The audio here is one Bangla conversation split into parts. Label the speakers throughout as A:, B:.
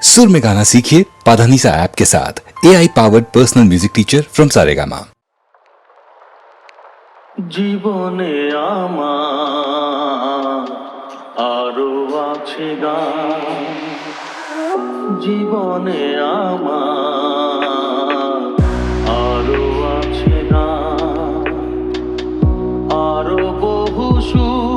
A: सुर में गाना सीखिए पाधानीसा ऐप के साथ A I powered personal music teacher from Saregama
B: জীবনে আমার আরো আছে গান জীবনে আমার আরো আছে গান আরো বহু সুর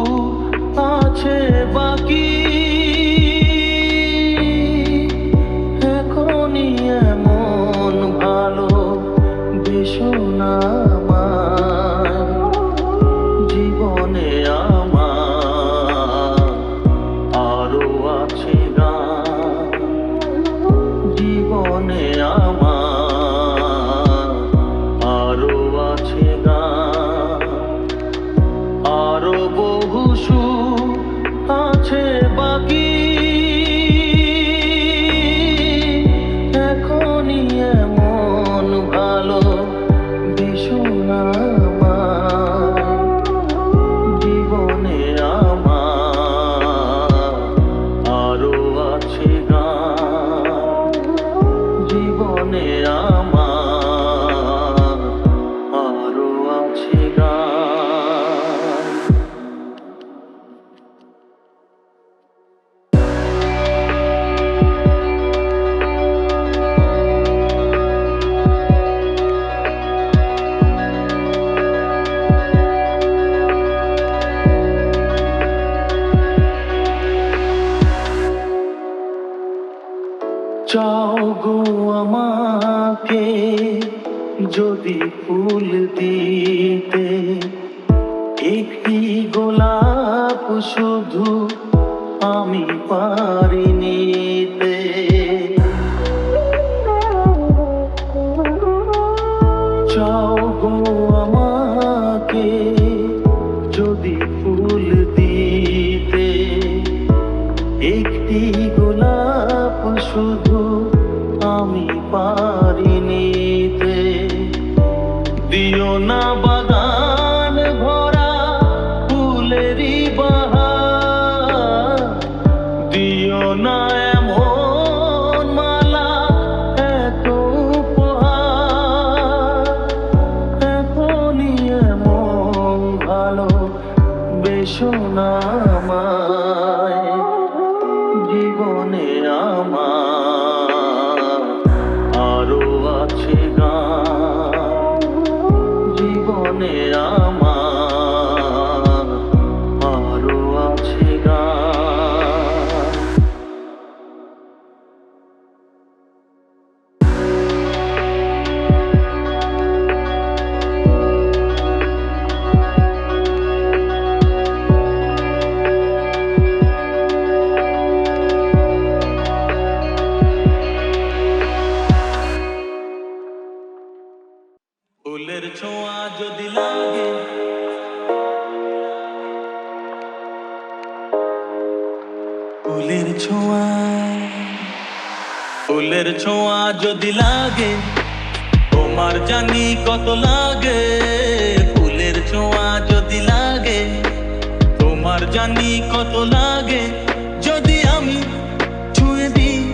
B: baby boy. ছোঁয়া যদি লাগে, তোমার জানি কত লাগে। ফুলের ছোঁয়া যদি লাগে, তোমার জানি কত লাগে। যদি আমি ছুঁয়ে দিই,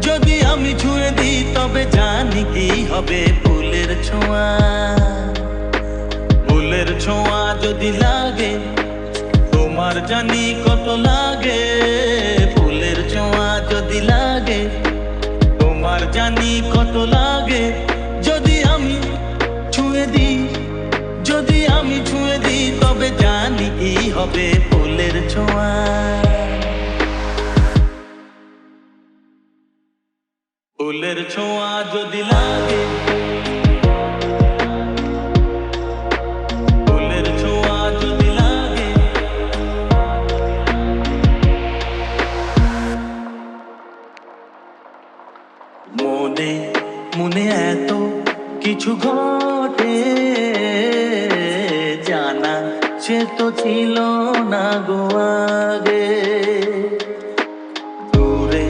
B: যদি আমি ছুঁয়ে দিই, তবে জানি কি হবে ফুলের ছোঁয়া। ফুলের ছোঁয়া যদি লাগে, তোমার জানি কত লাগে। জানি কত লাগে। যদি আমি ছুঁয়ে দিই, যদি আমি ছুঁয়ে দিই, তবে জানি কি হবে ফুলের ছোঁয়া। ফুলের ছোঁয়া যদি লাগে কিছু ঘটে, জানা সে তো ছিল না গো আগে। দূরে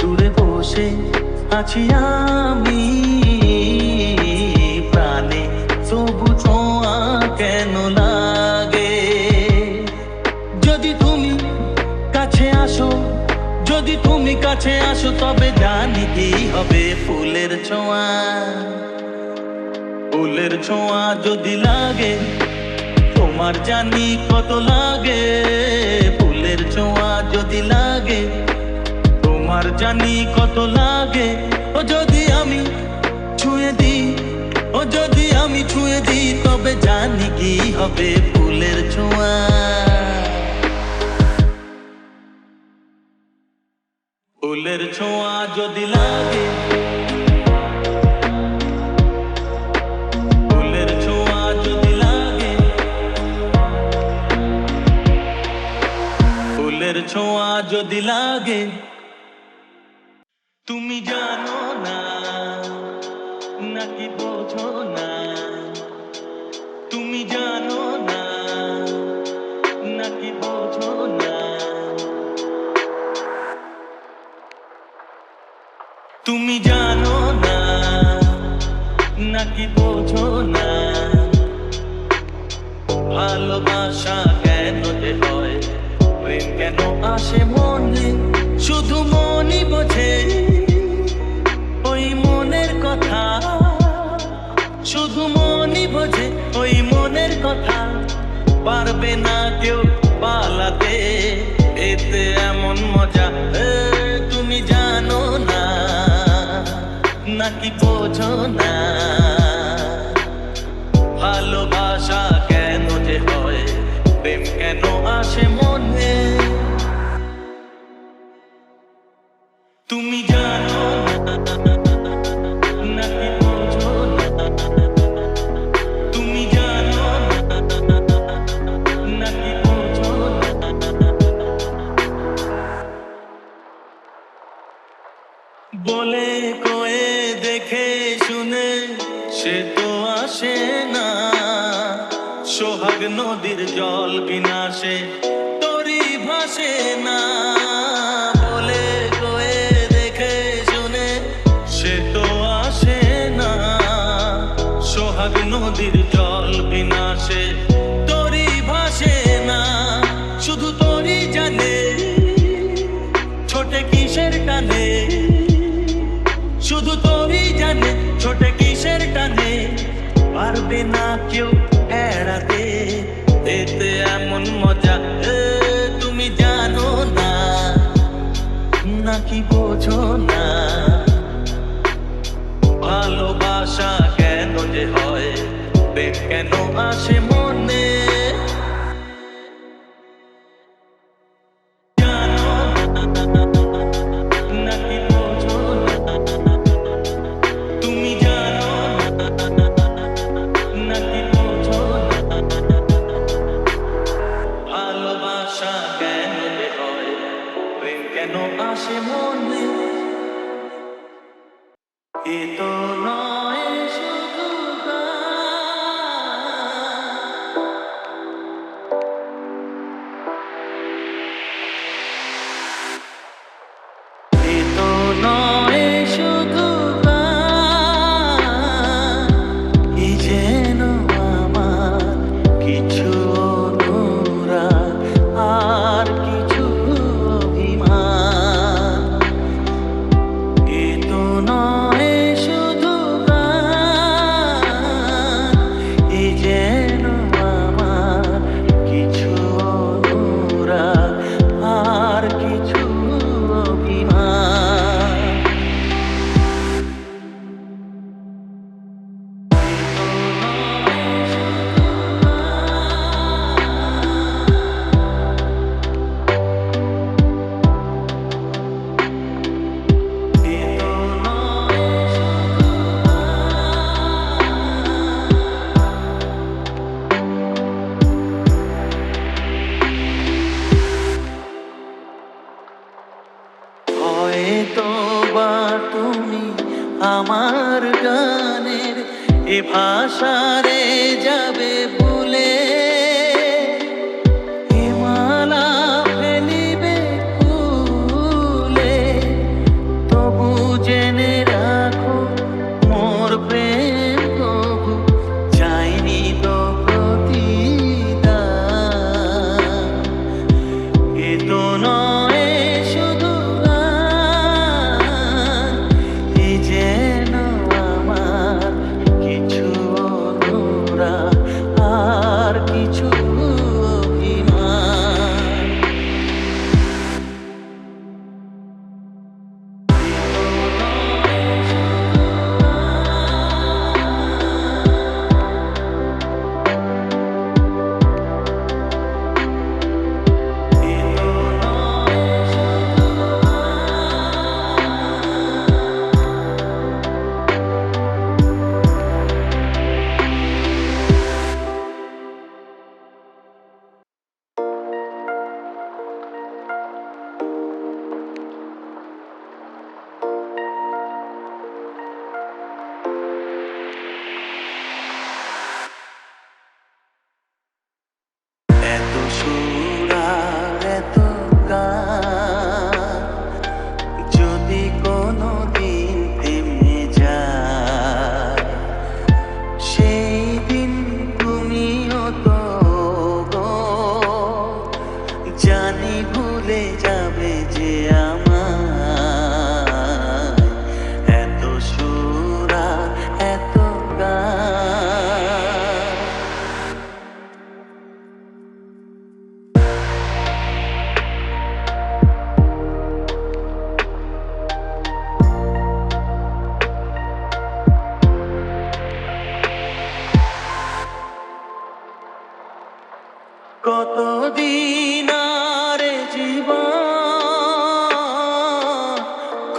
B: দূরে বসে আছি আমি, প্রাণে ছোঁয়া কেন লাগে? যদি তুমি কাছে আসো, যদি তুমি কাছে কাছে আসো, তবে জানি কি হবে ফুলের ছোঁয়া। ফুলের ছোঁয়া যদি লাগে, তোমার জানি কত লাগে। ফুলের ছোঁয়া যদি লাগে, তোমার জানি কত লাগে। ও যদি আমি ছুঁয়ে দিই, ও যদি আমি ছুঁয়ে দিই, তবে জানি কি হবে ফুলের ছোঁয়া। ফুলের ছোঁয়া যদি লাগে ফুলের ছোঁয়া যদি লাগে, তুমি জানো না, নাকি বোঝো না। তুমি জানো না, নাকি বোঝো না। তুমি জানো না, নাকি বোঝো না। ভালোবাসা আসে মনে, শুধু মনই বোঝে ওই মনের কথা। শুধু মনই বোঝে ওই মনের কথা, পারবে না কেউ পালাতে, এতে এমন মজা তুমি জানো না, নাকি বোঝো না। নদীর জল বিনাশে তরি ভাসে না, শুধু তরি জানে। ছোটে কিসের টানে? শুধু তোরই জানে, ছোটে কিসের টানে? পারবে না কেউ এড়াতে, এতে এমন মজা তুমি জানো না, নাকি বোঝো না? ভালোবাসা আসে মনে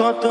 B: কত